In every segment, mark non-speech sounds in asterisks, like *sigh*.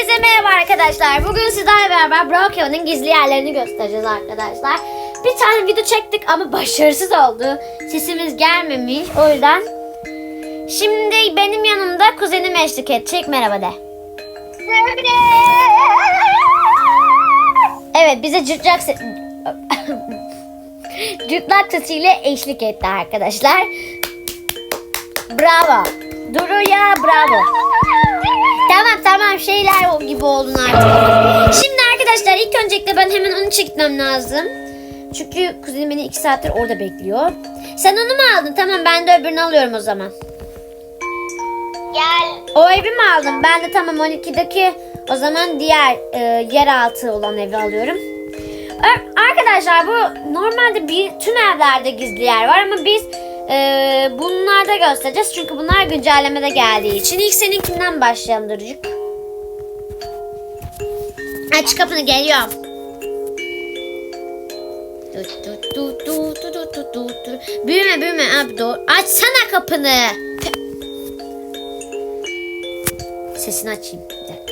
Herkese merhaba arkadaşlar. Bugün sizlerle beraber Brokeo'nun gizli yerlerini göstereceğiz arkadaşlar. Bir tane video çektik ama başarısız oldu. Sesimiz gelmemiş. O yüzden şimdi benim yanımda kuzenim eşlik edecek. Merhaba de. Evet bize cırtlak se- *laughs* cırtlak sesiyle eşlik etti arkadaşlar. Bravo. Duru'ya bravo. Tamam tamam şeyler gibi oldun artık. Şimdi arkadaşlar ilk öncelikle ben hemen onu çekmem lazım. Çünkü kuzenim beni iki saattir orada bekliyor. Sen onu mu aldın? Tamam ben de öbürünü alıyorum o zaman. Gel. O evi mi aldın? Ben de tamam 12'deki o zaman diğer e, yeraltı olan evi alıyorum. Ar- Arkadaşlar bu normalde bir tüm evlerde gizli yer var ama biz e, bunlarda göstereceğiz. Çünkü bunlar güncellemede geldiği için. İlk seninkinden başlayalım Durucuk. Aç kapını geliyorum. Büyüme büyüme abi doğru. Açsana kapını. Sesini açayım. Bir dakika.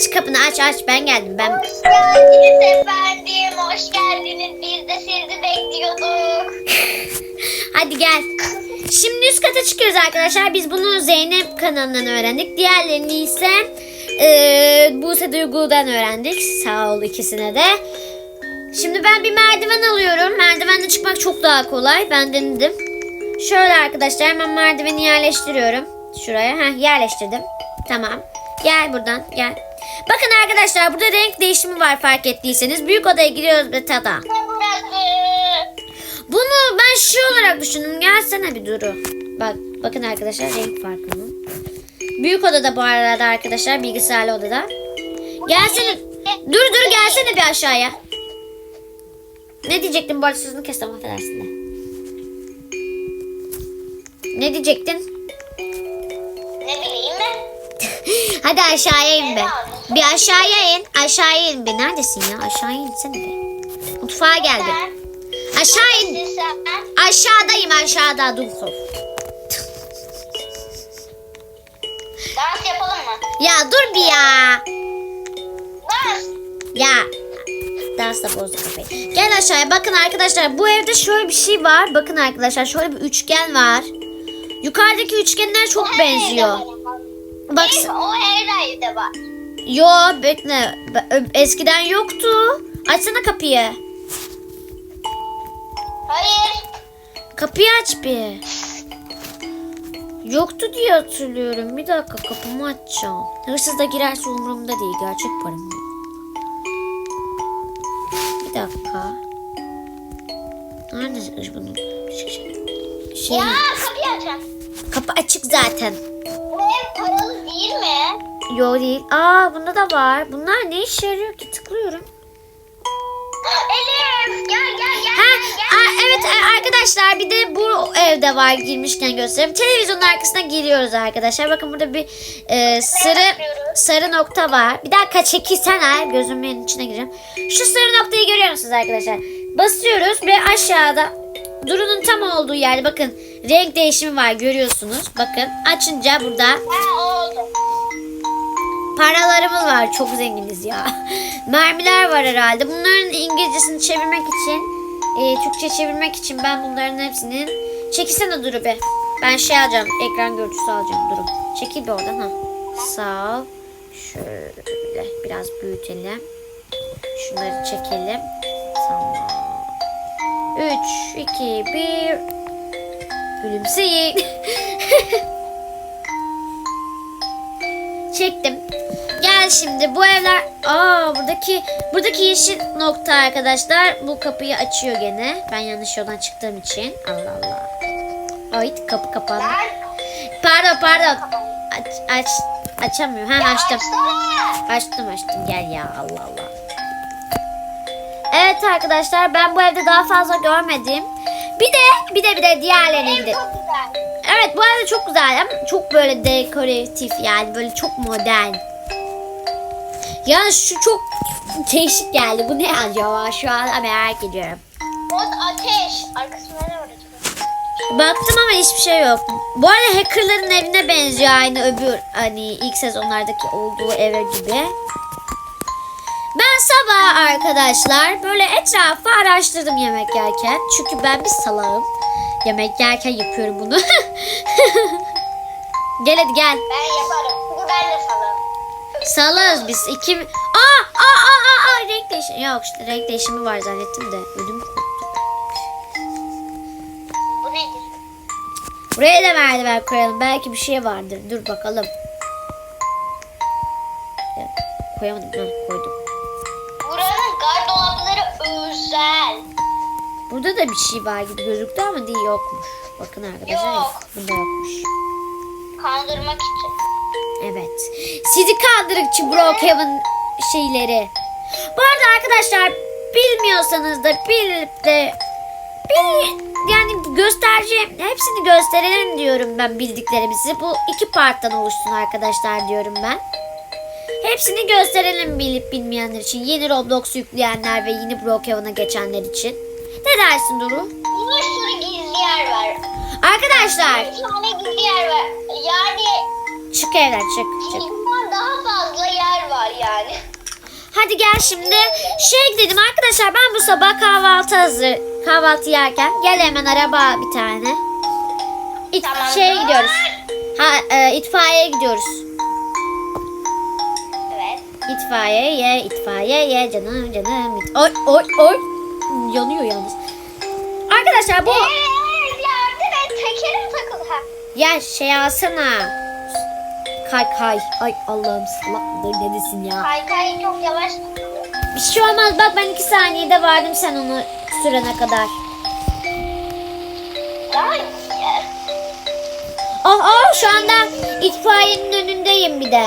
Aç kapını aç aç ben geldim ben. Hoş geldiniz efendim. Hoş geldiniz. Biz de sizi bekliyorduk. *laughs* Hadi gel. Şimdi üst kata çıkıyoruz arkadaşlar. Biz bunu Zeynep kanalından öğrendik. Diğerlerini ise e, Buse Duygu'dan öğrendik. Sağ ol ikisine de. Şimdi ben bir merdiven alıyorum. Merdivenle çıkmak çok daha kolay. Ben denedim. Şöyle arkadaşlar hemen merdiveni yerleştiriyorum. Şuraya. Heh, yerleştirdim. Tamam. Gel buradan gel. Bakın arkadaşlar burada renk değişimi var fark ettiyseniz. Büyük odaya giriyoruz ve tada. Bunu ben şu olarak düşündüm. Gelsene bir duru. Bak bakın arkadaşlar renk farkının. Büyük odada bu arada arkadaşlar bilgisayarlı odada. Gelsene. Dur dur gelsene bir aşağıya. Ne diyecektin bu arada sözünü kestim affedersin de. Ne diyecektin? *gasps* Hadi aşağıya in be. Bir aşağıya in. Aşağıya in be. Neredesin ya? Aşağıya insene be. Mutfağa gel be. Aşağı in. Aşağıdayım aşağıda. Dur. Dans yapalım mı? Ya dur bir ya. Dans. Ya dans da bozdu kafayı. Gel aşağıya bakın arkadaşlar bu evde şöyle bir şey var. Bakın arkadaşlar şöyle bir üçgen var. Yukarıdaki üçgenler çok benziyor. Bak Bir, o her evde var. yo bekle Be- eskiden yoktu. Açsana kapıyı. Hayır. Kapıyı aç bir. Yoktu diye hatırlıyorum. Bir dakika kapımı açacağım. Hırsız da girerse umurumda değil. Gerçek param. Bir dakika. Nerede bunun? Şey, Ya kapıyı açın. kapı açık zaten. Ev paralı değil mi? Yo değil. Aa bunda da var. Bunlar ne işe yarıyor ki? Tıklıyorum. Elif gel gel gel. Ha, gel, aa, gel. evet e, arkadaşlar bir de bu evde var girmişken göstereyim. Televizyonun arkasına giriyoruz arkadaşlar. Bakın burada bir e, sarı sarı nokta var. Bir dakika çekilsene gözümün içine gireceğim. Şu sarı noktayı görüyor musunuz arkadaşlar? Basıyoruz ve aşağıda Duru'nun tam olduğu yerde bakın renk değişimi var görüyorsunuz. Bakın açınca burada. Paralarımız var. Çok zenginiz ya. *laughs* Mermiler var herhalde. Bunların İngilizcesini çevirmek için, e, Türkçe çevirmek için ben bunların hepsinin... Çekilsene Duru be. Ben şey alacağım. Ekran görüntüsü alacağım Duru. Çekil bir oradan ha. Sağ ol. Şöyle biraz büyütelim. Şunları çekelim. Tamam. 3, 2, 1. Gülümseyin. Çektim. Gel şimdi bu evler aa buradaki buradaki yeşil nokta arkadaşlar bu kapıyı açıyor gene. Ben yanlış yoldan çıktığım için. Allah Allah. Ay kapı kapandı. Pardon pardon. Aç aç açamıyorum. Hem açtım. Açtım açtım gel ya Allah Allah. Evet arkadaşlar ben bu evde daha fazla görmedim. Bir de bir de bir de diğerlerine Ev gidelim. çok güzel. Evet bu arada çok güzel ama çok böyle dekoratif yani böyle çok modern. Ya şu çok değişik geldi. Bu ne acaba? Şu an merak ediyorum. O ateş. Arkasında ne var acaba? Baktım ama hiçbir şey yok. Bu arada hackerların evine benziyor aynı öbür hani ilk sezonlardaki olduğu eve gibi. Sabah arkadaşlar böyle etrafı araştırdım yemek yerken. Çünkü ben bir salağım. Yemek yerken yapıyorum bunu. *laughs* gel hadi gel. Ben yaparım. Çünkü ben de salım. Salağız biz. İki... Aa, aa, aa, aa, renk değişimi. Yok işte renk değişimi var zannettim de. Ödüm koptu. Bu nedir? Buraya da merdiven koyalım. Belki bir şey vardır. Dur bakalım. Ya, Koyamadım. Ha, koydum. Özel. Burada da bir şey var gibi gözüktü ama değil yokmuş. Bakın arkadaşlar. Yok. Burada yokmuş. Kandırmak için. Evet. Sizi kandırıkçı Brookhaven şeyleri. Bu arada arkadaşlar bilmiyorsanız da bilip de bil, yani göstereceğim hepsini gösterelim diyorum ben bildiklerimizi. Bu iki parttan oluşsun arkadaşlar diyorum ben. Hepsini gösterelim bilip bilmeyenler için. Yeni Roblox yükleyenler ve yeni Brookhaven'a geçenler için. Ne dersin Duru? Bir sürü gizli yer var. Arkadaşlar Bir tane gizli yer var. Yani çık evden çık çık. daha fazla yer var yani. Hadi gel şimdi. Şey dedim arkadaşlar ben bu sabah kahvaltı hazır. Kahvaltı yerken gel hemen araba bir tane. İt, Tamam. şeye gidiyoruz. Ha e, itfaiyeye gidiyoruz. Evet. İtfaiyeye, itfaiyeye canım canım. it- Oy oy oy. Yanıyor yalnız. Arkadaşlar bu yardım et tekerim takıl. Ya şey alsana. Kay kay. Ay Allah'ım salak mıdır neredesin ya? Kaykay çok yavaş. Bir şey olmaz bak ben iki saniyede vardım sen onu sürene kadar. İyi. Ah ah şu anda itfaiyenin önündeyim bir de.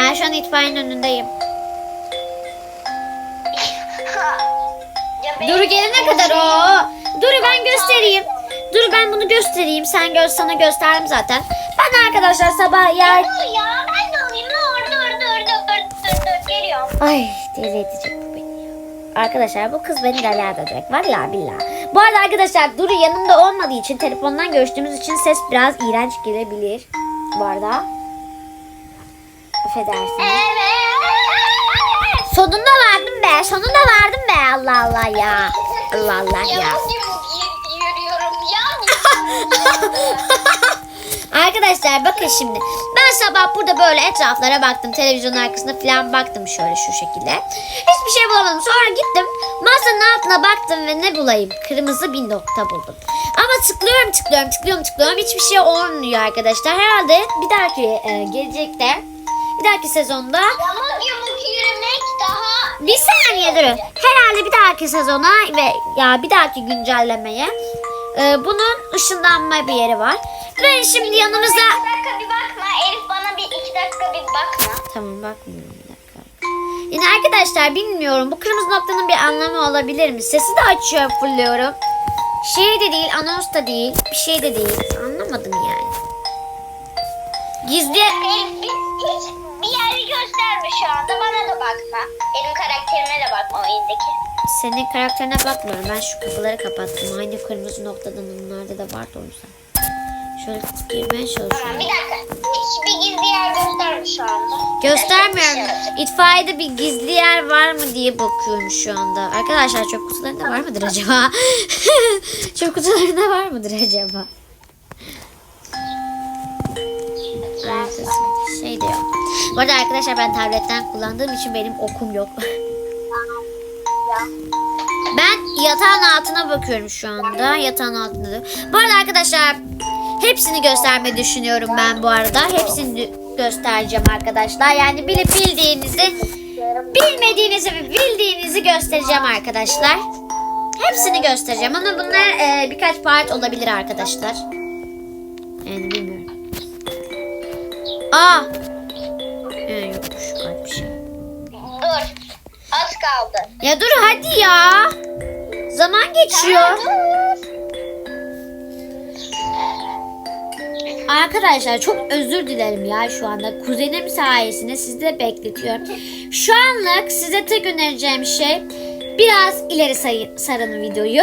Ben şu an itfaiyenin önündeyim. *laughs* Duru gelene kadar o. Duru ben göstereyim. Dur ben bunu göstereyim. Sen gör sana gösterdim zaten. Ben arkadaşlar sabah yer... Dur ya ben de alayım. Dur dur dur dur dur dur dur geliyorum. Ay deli edecek bu beni. Arkadaşlar bu kız beni deli edecek. Vallahi billahi. Bu arada arkadaşlar Duru yanımda olmadığı için telefondan görüştüğümüz için ses biraz iğrenç gelebilir. Bu arada. Affedersiniz. Evet. Sonunda vardım be. Sonunda vardım be. Allah Allah ya. Allah Allah ya. *laughs* Arkadaşlar bakın şimdi. Ben sabah burada böyle etraflara baktım. Televizyonun arkasına falan baktım şöyle şu şekilde. Hiçbir şey bulamadım. Sonra gittim masanın altına baktım ve ne bulayım? Kırmızı bir nokta buldum. Ama tıklıyorum tıklıyorum tıklıyorum tıklıyorum. Hiçbir şey olmuyor arkadaşlar. Herhalde bir dahaki e, gelecekte bir dahaki sezonda Yamuk yumuk yürümek daha... bir saniye durun. Herhalde bir dahaki sezona ve ya bir dahaki güncellemeye e, bunun ışınlanma bir yeri var. Ve şimdi yanımıza İki dakika bir bakma. Elif bana bir iki dakika bir bakma. Tamam bakmıyorum bir dakika. Yine arkadaşlar bilmiyorum bu kırmızı noktanın bir anlamı olabilir mi? Sesi de açıyor fulluyorum. Şey de değil anons da değil bir şey de değil. Anlamadım yani. Gizli Elif bir, hiç bir yeri gösterme şu anda. Bana da bakma. Benim karakterime de bakma oyundaki. senin karakterine bakmıyorum. Ben şu kapıları kapattım. Aynı kırmızı noktadan onlarda da vardı o yüzden. Şöyle girmeye Tamam çalışıyorum. bir dakika. Hiçbir gizli yer gösterme şu anda. Göstermiyorum. İtfaiyede bir gizli yer var mı diye bakıyorum şu anda. Arkadaşlar çöp kutularında var mıdır acaba? *laughs* çöp kutularında var mıdır acaba? Arkası- Şey de. Bu arada arkadaşlar ben tabletten kullandığım için benim okum yok. *laughs* Ben yatağın altına bakıyorum şu anda. Yatağın altında da. Bu arada arkadaşlar hepsini göstermeyi düşünüyorum ben bu arada. Hepsini göstereceğim arkadaşlar. Yani bilip bildiğinizi, bilmediğinizi ve bildiğinizi göstereceğim arkadaşlar. Hepsini göstereceğim ama bunlar e, birkaç part olabilir arkadaşlar. Yani bilmiyorum. Aa! Ee, yokmuş galiba bir şey. Dur. Az kaldı. Ya dur hadi ya. Zaman geçiyor. Arkadaşlar çok özür dilerim ya şu anda. Kuzenim sayesinde sizi de bekletiyorum. Şu anlık size tek önereceğim şey Biraz ileri sayın, sarın videoyu. *laughs*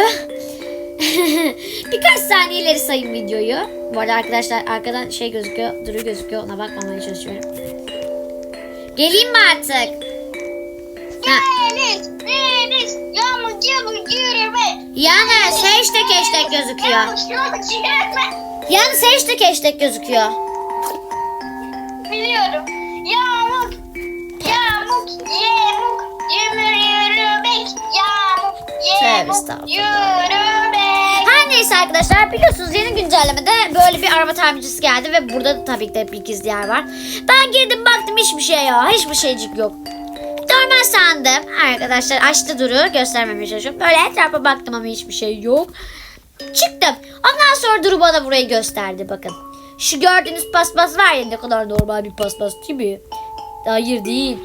Birkaç saniye ileri sayın videoyu. Bu arada arkadaşlar arkadan şey gözüküyor, duru gözüküyor. Ona bakmamaya çalışıyorum. Geleyim mi artık? Deniz, deniz, yağmur, yağmur, yürüme. Yani hashtag hashtag gözüküyor. Yağmur, yağmur, yürüme. Yani hashtag hashtag gözüküyor. Biliyorum. Yağmur, yağmur, yağmur, yürü, yürümek. Yağmur, yağmur, yürümek. Neyse arkadaşlar biliyorsunuz yeni güncellemede böyle bir araba tamircisi geldi ve burada da tabii ki de bir gizli yer var. Ben girdim baktım hiçbir şey yok. Hiçbir şeycik yok. Normal sandım. Arkadaşlar açtı Duru göstermemeye çalışıyorum. Böyle etrafa baktım ama hiçbir şey yok. Çıktım. Ondan sonra Duru bana burayı gösterdi bakın. Şu gördüğünüz paspas var ya ne kadar normal bir paspas değil? Hayır değil.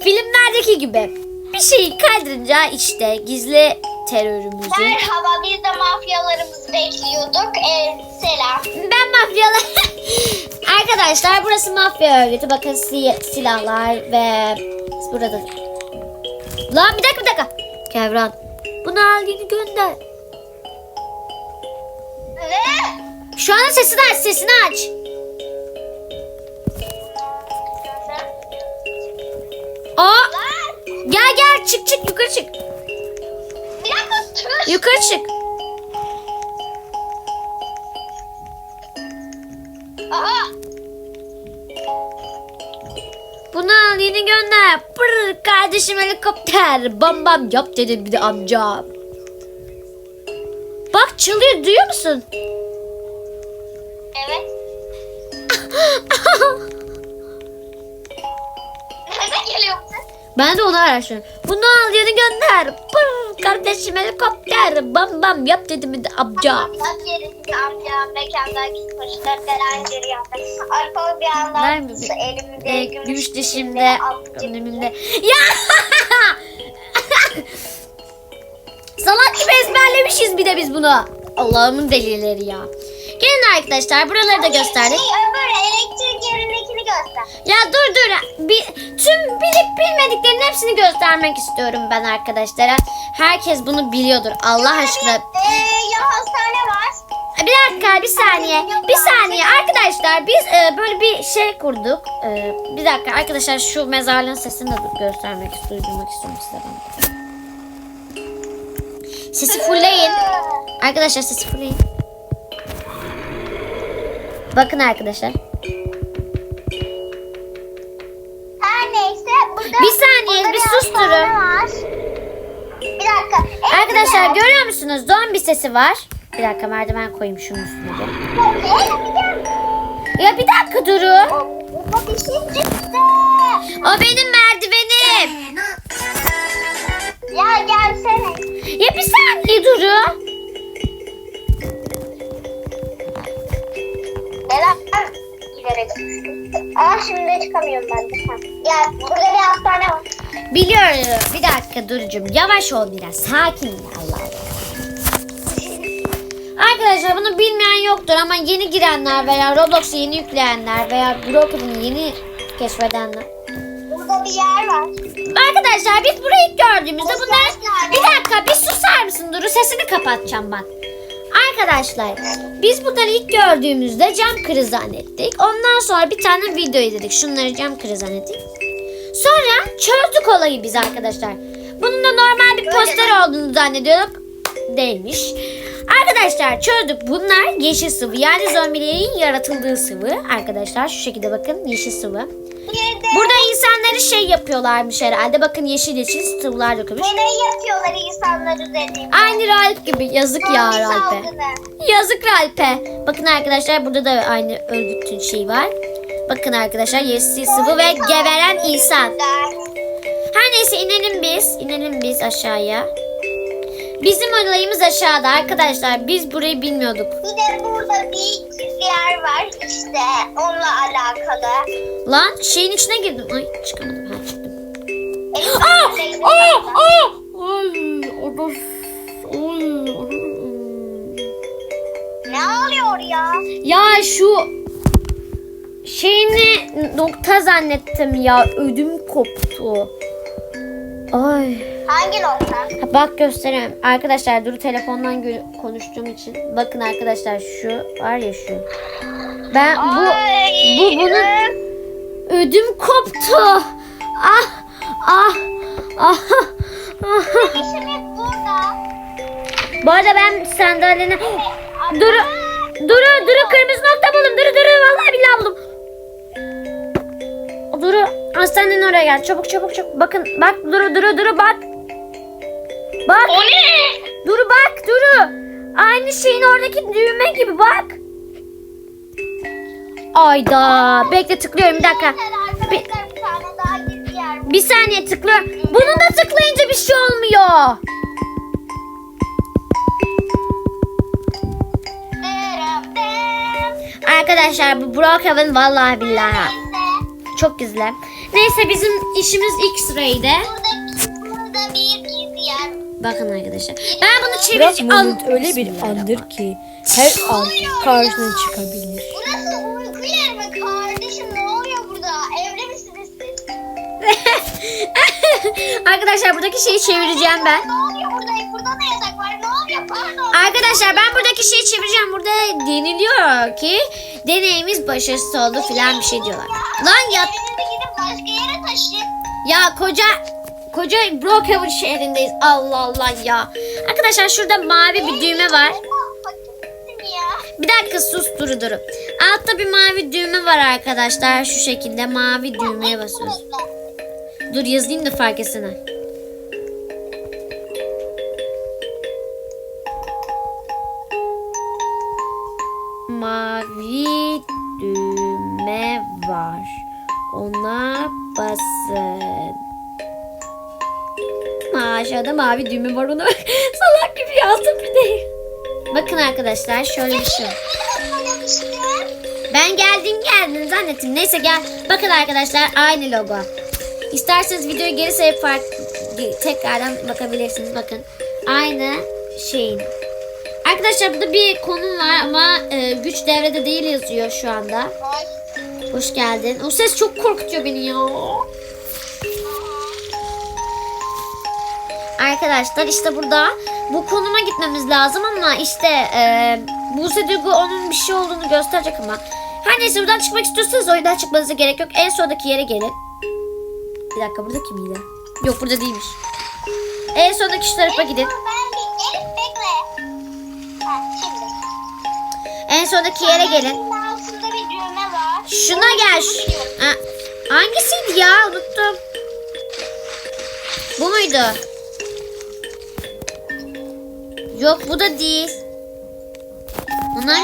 Filmlerdeki gibi. Bir şeyi kaydırınca işte gizli terörümüzü. Merhaba biz de mafyalarımızı bekliyorduk. Ee, selam. Ben mafyalar. *laughs* Arkadaşlar burası mafya örgütü. Bakın si- silahlar ve burada. Lan bir dakika bir dakika. Kevran. Bunu al yeni gönder. Ne? Şu an sesini aç sesini aç. Aa gel gel çık çık yukarı çık. Yukarı çık. Aha. Bunu al yeni gönder. Pırr, kardeşim helikopter. Bam bam yap dedi bir de amcam. Bak çalıyor duyuyor musun? Evet. *laughs* Ben de onu araştırıyorum. Bunu al yeni gönder. Pırr, kardeşim helikopter. Bam bam yap dedi mi de amcam. Bak yerinde amcam mekandaki kuşlar falan görüyor. Alkol bir anda elimde E, gümüş, gümüş dişimde, önümde. Ya! *laughs* Salak gibi ezberlemişiz bir de biz bunu. Allah'ımın delileri ya. Gelin arkadaşlar buraları da gösterdik. Göster. Ya dur dur. Bir, tüm bilip bilmediklerin hepsini göstermek istiyorum ben arkadaşlara. Herkes bunu biliyordur. Allah aşkına. Ee, ya hastane var. Bir dakika bir saniye. Bir saniye arkadaşlar biz e, böyle bir şey kurduk. E, bir dakika arkadaşlar şu mezarlığın sesini de göstermek istiyorum, duyurmak istiyorum size ben. Sesi fullleyin. Arkadaşlar sesi fullleyin. Bakın arkadaşlar. Bir hastane susturun. Bir dakika. En Arkadaşlar güzel- görüyor musunuz? Zombi sesi var. Bir dakika merdiven koyayım şunun üstüne. Ya bir dakika Duru. Burada bir şey çıktı. O benim merdivenim. Ya gelsene. Ya bir saniye Duru. Neden giderek Aa şimdi çıkamıyorum ben de. Gel burada bir hastane var. Biliyorum. Bir dakika Duru'cum. Yavaş ol biraz. Sakin ol Allah Allah. Arkadaşlar bunu bilmeyen yoktur ama yeni girenler veya Roblox'u yeni yükleyenler veya Broken'ı yeni keşfedenler. Burada bir yer var. Arkadaşlar biz burayı ilk gördüğümüzde bunlar... Bir dakika bir susar mısın Duru? Sesini kapatacağım bak. Arkadaşlar biz bunları ilk gördüğümüzde cam kırı zannettik. Ondan sonra bir tane video izledik. Şunları cam kırı zannettik. Sonra çözdük olayı biz arkadaşlar. Bunun da normal bir poster olduğunu zannediyorduk. Değilmiş. Arkadaşlar çözdük. Bunlar yeşil sıvı. Yani zombilerin yaratıldığı sıvı. Arkadaşlar şu şekilde bakın yeşil sıvı. Burada insanları şey yapıyorlarmış herhalde. Bakın yeşil yeşil sıvılar dökülmüş. deney yapıyorlar insanlar üzerinde. Aynı Ralp gibi. Yazık ya Ralp'e. Yazık Ralp'e. Bakın arkadaşlar burada da aynı örgütün şeyi var. Bakın arkadaşlar yeşil sıvı ve geberen insan. Her neyse inelim biz. İnelim biz aşağıya. Bizim olayımız aşağıda arkadaşlar. Biz burayı bilmiyorduk. Bir de burada bir yer var işte onunla alakalı. Lan şeyin içine girdim. Ay çıkamadım. Ha çıktım. Aa! Aa! Aa! Ay! Ne oluyor ya? Ya şu şeyini nokta zannettim ya. Ödüm koptu. Ay. Hangi nokta? Bak göstereyim. Arkadaşlar Duru telefondan konuştuğum için. Bakın arkadaşlar şu var ya şu. Ben bu Ay. bu bunun ödüm koptu. Ah ah ah ah. İşimiz burada. Bu arada ben sandalyene Duru Duru Duru kırmızı nokta buldum. Duru Duru vallahi billahi buldum. Duru hastanenin oraya gel. Çabuk çabuk çabuk. Bakın bak Duru Duru Duru bak. Bak. O ne? Duru bak Duru. Aynı şeyin oradaki düğme gibi bak. Ayda. Bekle tıklıyorum bir dakika. Bir, bir saniye tıklıyorum. Bunun da tıklayınca bir şey olmuyor. Arkadaşlar bu Brookhaven vallahi billahi. Çok gizli. Neyse bizim işimiz ilk sıraydı. Burada, burada bir gizli yer. Bakın arkadaşlar. Ben bunu Biraz çevireceğim. moment öyle bir andır ki her an karşına çıkabilir. Burası uyku yeri mi kardeşim? Ne oluyor burada? Evli misiniz siz? *laughs* *laughs* arkadaşlar buradaki şeyi çevireceğim ben. Ne oluyor burada? Burada da yasak var. Ne oluyor? Pardon. Arkadaşlar ben buradaki şeyi çevireceğim. Burada deniliyor ki deneyimiz başarısız oldu filan bir şey diyorlar. Lan ya gidip başka yere taşıyın. ya koca koca Brookhaven şehrindeyiz. Allah Allah ya. Arkadaşlar şurada mavi bir düğme var. Bir dakika sus duru duru. Altta bir mavi düğme var arkadaşlar. Şu şekilde mavi düğmeye basıyoruz. Dur yazayım da fark etsene. Mavi düğme var. Ona basın. Ha, aşağıda mavi düğme var ona. *laughs* Salak gibi yazdım bir de. Bakın arkadaşlar şöyle bir şey. Ben geldim geldim zannettim. Neyse gel. Bakın arkadaşlar aynı logo. İsterseniz videoyu geri sarıp fark tekrardan bakabilirsiniz. Bakın aynı şeyin. Arkadaşlar burada bir konum var ama e, güç devrede değil yazıyor şu anda. Hoş geldin. O ses çok korkutuyor beni ya. Arkadaşlar işte burada bu konuma gitmemiz lazım ama işte e, Buse Duygu onun bir şey olduğunu gösterecek ama. Her neyse buradan çıkmak istiyorsanız oyundan çıkmanıza gerek yok. En sondaki yere gelin. Bir dakika burada kim yine? Yok burada değilmiş. En sondaki şu tarafa gidin. En sondaki yere gelin. Şuna gel. Ha, hangisiydi ya? Unuttum. Bu muydu? Yok bu da değil. Bunlar?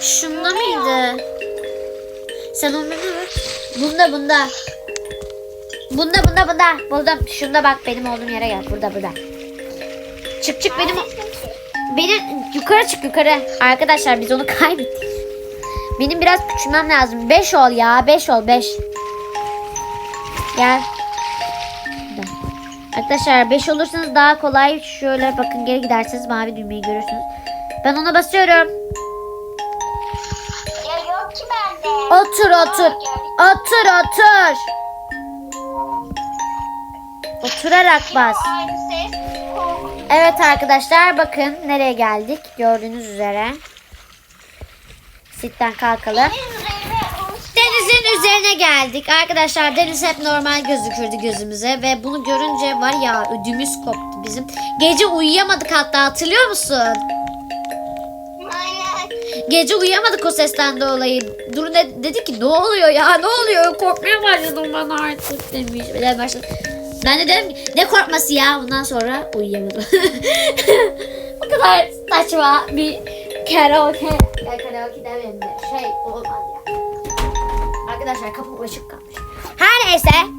Şunda mıydı? Sen onu ne bak? Bunda bunda. Bunda bunda bunda. Buldum. Şunda bak benim olduğum yere gel. Burada burada. Çık çık benim. Benim yukarı çık yukarı. Arkadaşlar biz onu kaybettik. Benim biraz küçülmem lazım. 5 ol ya. 5 ol 5. Gel. Arkadaşlar 5 olursanız daha kolay. Şöyle bakın geri giderseniz mavi düğmeyi görürsünüz. Ben ona basıyorum. Ya yok ki bende. Otur otur. Otur otur. Oturarak bas. Evet arkadaşlar bakın nereye geldik. Gördüğünüz üzere. Sitten kalkalım. Denizin üzerine geldik. Arkadaşlar deniz hep normal gözükürdü gözümüze. Ve bunu görünce var ya ödümüz koptu bizim. Gece uyuyamadık hatta hatırlıyor musun? Gece uyuyamadık o sesten dolayı. Duru ne, dedi ki ne oluyor ya ne oluyor korkmaya başladım ben artık demiş. Öyle başladı. Ben de dedim ne korkması ya bundan sonra uyuyamadım. *laughs* o kadar saçma bir karaoke. Ya karaoke demeyelim de şey olmaz ya. Arkadaşlar kapım açık kalmış. Her neyse